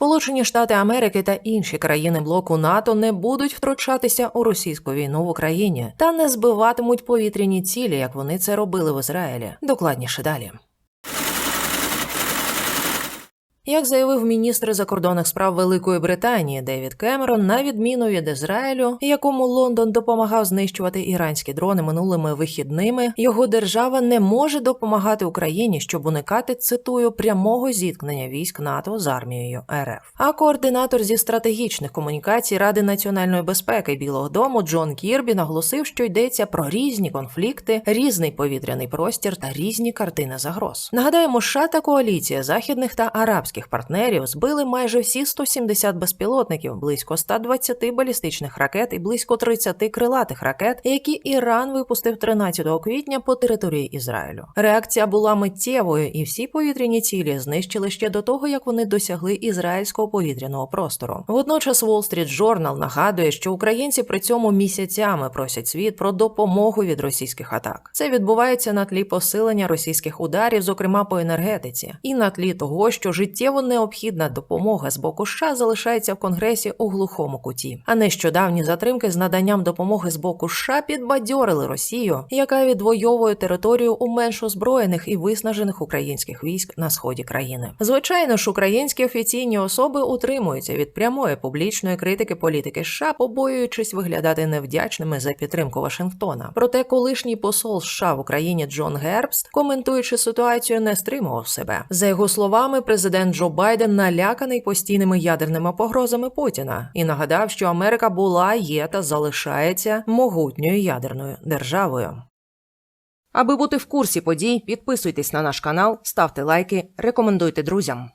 Сполучені Штати Америки та інші країни блоку НАТО не будуть втручатися у російську війну в Україні та не збиватимуть повітряні цілі, як вони це робили в Ізраїлі. Докладніше далі. Як заявив міністр закордонних справ Великої Британії Девід Кемерон, на відміну від Ізраїлю, якому Лондон допомагав знищувати іранські дрони минулими вихідними, його держава не може допомагати Україні, щоб уникати цитую прямого зіткнення військ НАТО з армією РФ. А координатор зі стратегічних комунікацій Ради національної безпеки Білого Дому Джон Кірбі наголосив, що йдеться про різні конфлікти, різний повітряний простір та різні картини загроз. Нагадаємо, США та коаліція західних та арабських партнерів збили майже всі 170 безпілотників, близько 120 балістичних ракет і близько 30 крилатих ракет, які Іран випустив 13 квітня по території Ізраїлю. Реакція була миттєвою, і всі повітряні цілі знищили ще до того, як вони досягли ізраїльського повітряного простору. Водночас Wall Street Journal нагадує, що українці при цьому місяцями просять світ про допомогу від російських атак. Це відбувається на тлі посилення російських ударів, зокрема по енергетиці, і на тлі того, що життєво необхідна допомога з боку США залишається в Конгресі у глухому куті. А нещодавні затримки з наданням допомоги з боку США підбадьорили Росію, яка відвоює територію у менш озброєних і виснажених українських військ на сході країни. Звичайно ж, українські офіційні особи утримуються від прямої публічної критики політики США, побоюючись виглядати невдячними за підтримку Вашингтона. Проте колишній посол США в Україні Джон Гербст, коментуючи ситуацію, не стримував себе. За його словами, президент Джо Байден наляканий постійними ядерними погрозами Путіна і нагадав, що Америка була, є та залишається могутньою ядерною державою. Аби бути в курсі подій, підписуйтесь на наш канал, ставте лайки, рекомендуйте друзям.